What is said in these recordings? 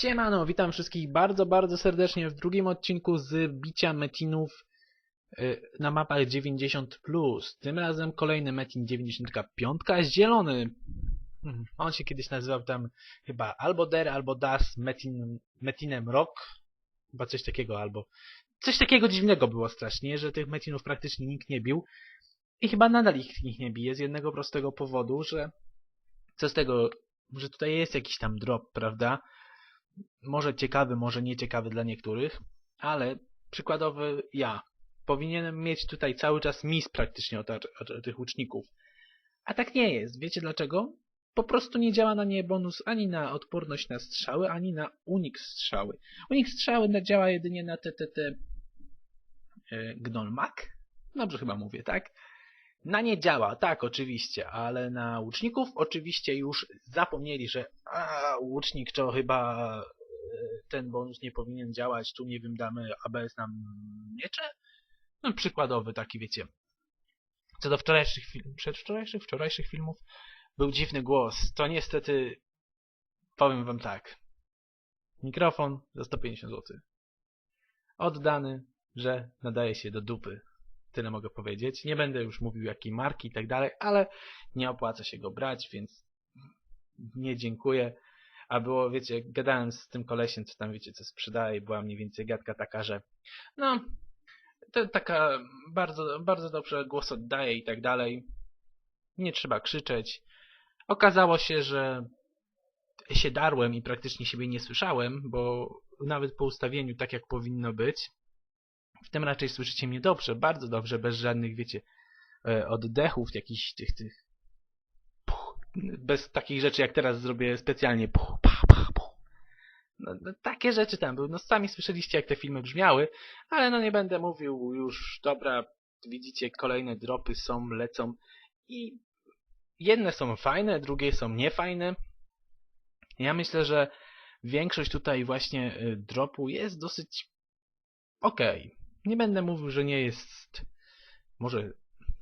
Siemano, witam wszystkich bardzo, bardzo serdecznie w drugim odcinku z bicia metinów y, na mapach 90+. Tym razem kolejny metin 95, zielony. Mhm, On się kiedyś nazywał tam chyba albo Der, albo Das metin, metinem Rock. Chyba coś takiego, albo... Coś takiego dziwnego było strasznie, że tych metinów praktycznie nikt nie bił. I chyba nadal ich nikt nie bije z jednego prostego powodu, że co z tego, że tutaj jest jakiś tam drop, prawda? Może ciekawy, może nieciekawy dla niektórych, ale przykładowy ja powinienem mieć tutaj cały czas mis praktycznie od, od, od tych łuczników. A tak nie jest. Wiecie dlaczego? Po prostu nie działa na nie bonus ani na odporność na strzały, ani na unik strzały. Unik strzały działa jedynie na TTT e, Gnolmak? Dobrze chyba mówię, tak? Na nie działa, tak, oczywiście, ale na łuczników oczywiście już zapomnieli, że a, łucznik to chyba e, ten bonus nie powinien działać, tu nie wiem, damy ABS nam miecze? No przykładowy taki, wiecie. Co do wczorajszych przedwczorajszych, wczorajszych filmów, był dziwny głos. To niestety, powiem wam tak. Mikrofon za 150 zł. Oddany, że nadaje się do dupy. Tyle mogę powiedzieć. Nie będę już mówił jakiej marki i tak dalej, ale nie opłaca się go brać, więc nie dziękuję. A było, wiecie, gadałem z tym kolesiem, co tam, wiecie, co sprzedaje i była mniej więcej gadka taka, że no, to taka bardzo, bardzo dobrze głos oddaje i tak dalej. Nie trzeba krzyczeć. Okazało się, że się darłem i praktycznie siebie nie słyszałem, bo nawet po ustawieniu tak jak powinno być, w tym raczej słyszycie mnie dobrze, bardzo dobrze, bez żadnych, wiecie, e, oddechów, jakichś tych, tych puch, bez takich rzeczy, jak teraz zrobię specjalnie puch, pa, pa, puch. No, no, takie rzeczy tam były. No sami słyszeliście, jak te filmy brzmiały, ale no nie będę mówił już, dobra, widzicie, kolejne dropy są, lecą i jedne są fajne, drugie są niefajne. Ja myślę, że większość tutaj właśnie y, dropu jest dosyć okej. Nie będę mówił, że nie jest może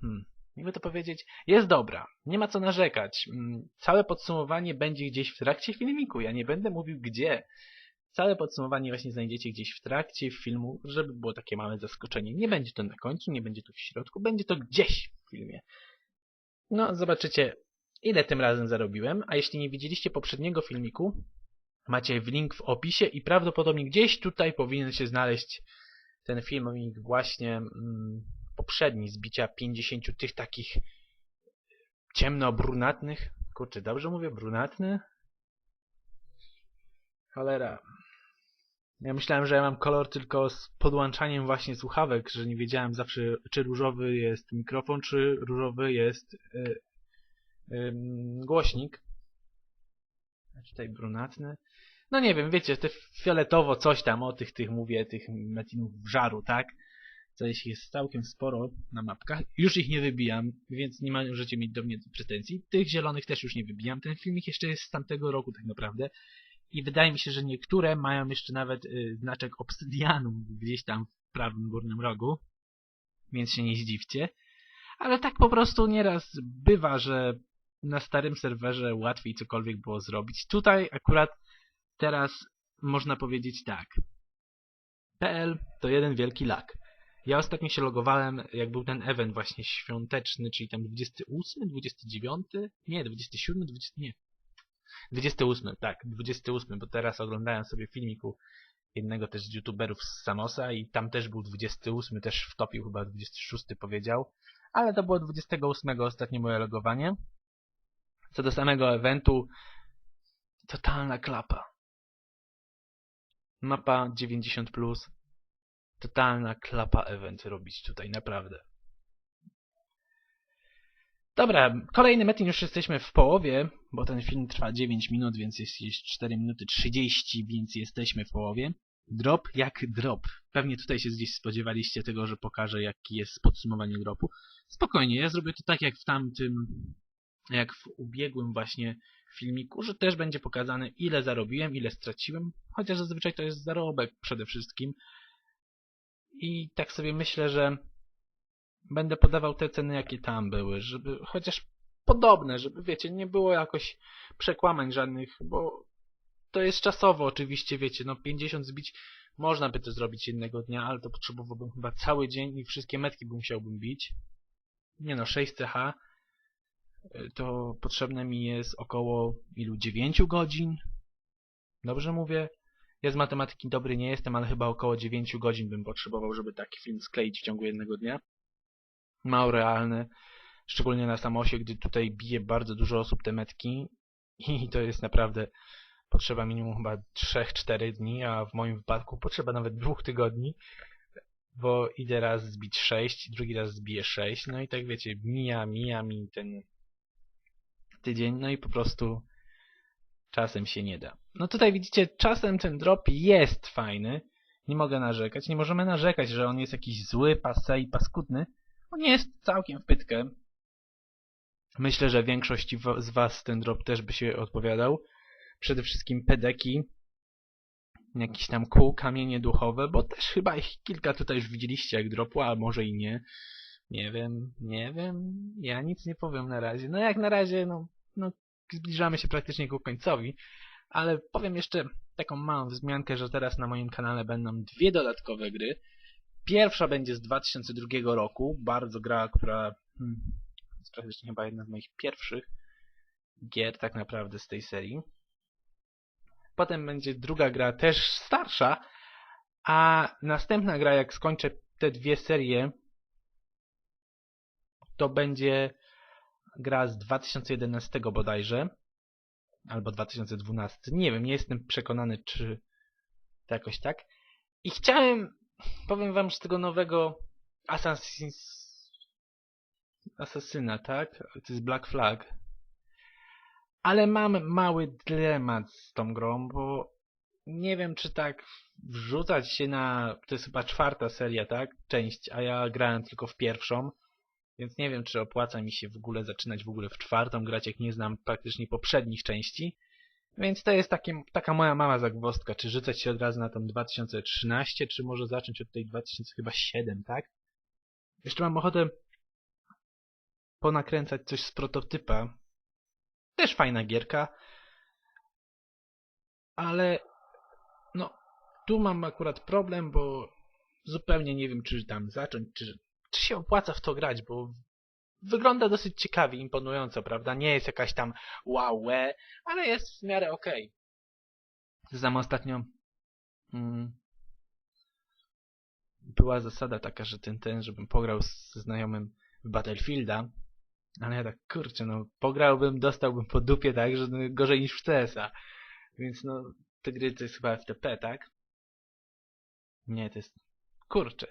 hmm, jakby to powiedzieć, jest dobra. Nie ma co narzekać. Mm, Całe podsumowanie będzie gdzieś w trakcie filmiku. Ja nie będę mówił gdzie. Całe podsumowanie właśnie znajdziecie gdzieś w trakcie filmu, żeby było takie małe zaskoczenie. Nie będzie to na końcu, nie będzie to w środku, będzie to gdzieś w filmie. No, zobaczycie, ile tym razem zarobiłem, a jeśli nie widzieliście poprzedniego filmiku, macie link w opisie i prawdopodobnie gdzieś tutaj powinien się znaleźć ten filmik właśnie mm, poprzedni z bicia 50 tych takich ciemno-brunatnych. Kurczę, dobrze mówię? Brunatny? Cholera. Ja myślałem, że ja mam kolor tylko z podłączaniem właśnie słuchawek, że nie wiedziałem zawsze, czy różowy jest mikrofon, czy różowy jest y, ym, głośnik. A tutaj brunatny. No nie wiem, wiecie, te fioletowo coś tam, o tych, tych mówię, tych metinów żaru, tak? Co ich jest całkiem sporo na mapkach. Już ich nie wybijam, więc nie możecie mieć do mnie pretensji. Tych zielonych też już nie wybijam. Ten filmik jeszcze jest z tamtego roku tak naprawdę. I wydaje mi się, że niektóre mają jeszcze nawet y, znaczek obsydianu gdzieś tam w prawym górnym rogu. Więc się nie zdziwcie. Ale tak po prostu nieraz bywa, że na starym serwerze łatwiej cokolwiek było zrobić. Tutaj akurat teraz można powiedzieć tak. PL to jeden wielki lak. Ja ostatnio się logowałem, jak był ten event właśnie świąteczny, czyli tam 28, 29, nie, 27, 20, nie. 28, tak, 28, bo teraz oglądałem sobie filmiku jednego też z youtuberów z Sanosa i tam też był 28, też wtopił chyba 26 powiedział, ale to było 28 ostatnie moje logowanie. Co do samego eventu, totalna klapa. Mapa 90+, plus. totalna klapa event robić tutaj, naprawdę. Dobra, kolejny metin już jesteśmy w połowie, bo ten film trwa 9 minut, więc jest jest 4 minuty 30, więc jesteśmy w połowie. Drop jak drop. Pewnie tutaj się gdzieś spodziewaliście tego, że pokażę jaki jest podsumowanie dropu. Spokojnie, ja zrobię to tak jak w tamtym, jak w ubiegłym właśnie filmiku, że też będzie pokazane ile zarobiłem, ile straciłem, chociaż zazwyczaj to jest zarobek przede wszystkim. I tak sobie myślę, że będę podawał te ceny, jakie tam były, żeby chociaż podobne, żeby wiecie, nie było jakoś przekłamań żadnych, bo to jest czasowo oczywiście, wiecie, no 50 zbić można by to zrobić jednego dnia, ale to potrzebowałbym chyba cały dzień i wszystkie metki bym musiałbym bić. Nie no, 6 CH to potrzebne mi jest około ilu? 9 godzin? Dobrze mówię? Ja z matematyki dobry nie jestem, ale chyba około 9 godzin bym potrzebował, żeby taki film skleić w ciągu jednego dnia. Mało realne, szczególnie na samosie, gdy tutaj bije bardzo dużo osób te metki i to jest naprawdę potrzeba minimum chyba 3-4 dni, a w moim wypadku potrzeba nawet dwóch tygodni, bo idę raz zbić 6, drugi raz zbiję 6, no i tak wiecie, mija, mija mi ten tydzień, no i po prostu czasem się nie da. No tutaj widzicie, czasem ten drop jest fajny, nie mogę narzekać, nie możemy narzekać, że on jest jakiś zły, passe i paskudny, on jest całkiem w pytkę. Myślę, że większości wa- z Was ten drop też by się odpowiadał. Przede wszystkim pedeki, jakieś tam kół, kamienie duchowe, bo też chyba ich kilka tutaj już widzieliście jak dropło, a może i nie. Nie wiem, nie wiem, ja nic nie powiem na razie. No jak na razie, no, no zbliżamy się praktycznie ku końcowi, ale powiem jeszcze taką małą wzmiankę, że teraz na moim kanale będą dwie dodatkowe gry. Pierwsza będzie z 2002 roku, bardzo gra, która hmm, jest praktycznie chyba jedna z moich pierwszych gier tak naprawdę z tej serii. Potem będzie druga gra też starsza, a następna gra jak skończę te dwie serie to będzie gra z 2011 bodajże albo 2012. Nie wiem, nie jestem przekonany czy to jakoś tak. I chciałem powiem wam z tego nowego Assassin's Asasyna, tak? To jest Black Flag. Ale mam mały dylemat z tą grą, bo nie wiem, czy tak wrzucać się na... To jest chyba czwarta seria, tak? Część, a ja grałem tylko w pierwszą. Więc nie wiem, czy opłaca mi się w ogóle zaczynać w ogóle w czwartą grać, jak nie znam praktycznie poprzednich części. Więc to jest taka moja mała zagwozdka, czy rzucać się od razu na tą 2013, czy może zacząć od tej 2007, tak? Jeszcze mam ochotę ponakręcać coś z prototypa. Też fajna gierka. Ale no, tu mam akurat problem, bo zupełnie nie wiem, czy tam zacząć, czy, czy się opłaca w to grać, bo wygląda dosyć ciekawie, imponująco, prawda? Nie jest jakaś tam wow, ale jest w miarę okej. Znam ostatnio mm, była zasada taka, że ten, ten, żebym pograł ze znajomym w Battlefielda, ale ja tak, kurczę, no pograłbym, dostałbym po dupie, tak, że no, gorzej niż w CS-a. Więc no, te gry to jest chyba FTP, tak? Nie, to jest, kurczę,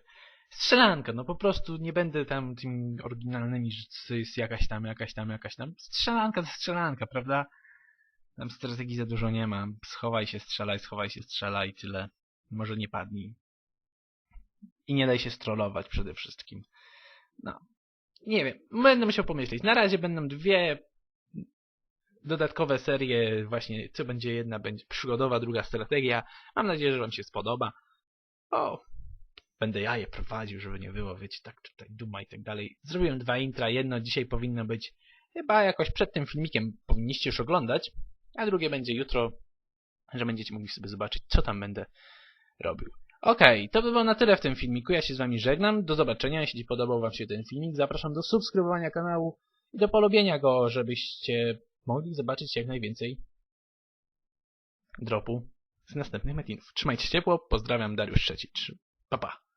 strzelanka, no po prostu nie będę tam tymi oryginalnymi, że to jest jakaś tam, jakaś tam, jakaś tam. Strzelanka to strzelanka, prawda? Tam strategii za dużo nie ma. Schowaj się, strzelaj, schowaj się, strzelaj, tyle. Może nie padnij. I nie daj się strollować przede wszystkim. No. Nie wiem, będę musiał pomyśleć. Na razie będą dwie dodatkowe serie, właśnie co będzie jedna, będzie przygodowa, druga strategia. Mam nadzieję, że wam się spodoba. O, będę ja je prowadził, żeby nie było, wiecie, tak tutaj duma i tak dalej. Zrobiłem dwa intra, jedno dzisiaj powinno być chyba jakoś przed tym filmikiem powinniście już oglądać, a drugie będzie jutro, że będziecie mogli sobie zobaczyć, co tam będę robił. Okej, to by było na tyle w tym filmiku. Ja się z wami żegnam. Do zobaczenia. Jeśli podobał wam się ten filmik, zapraszam do subskrybowania kanału i do polubienia go, żebyście mogli zobaczyć jak najwięcej dropu z następnych metinów. Trzymajcie się ciepło. Pozdrawiam, Dariusz Trzeci. Pa, pa.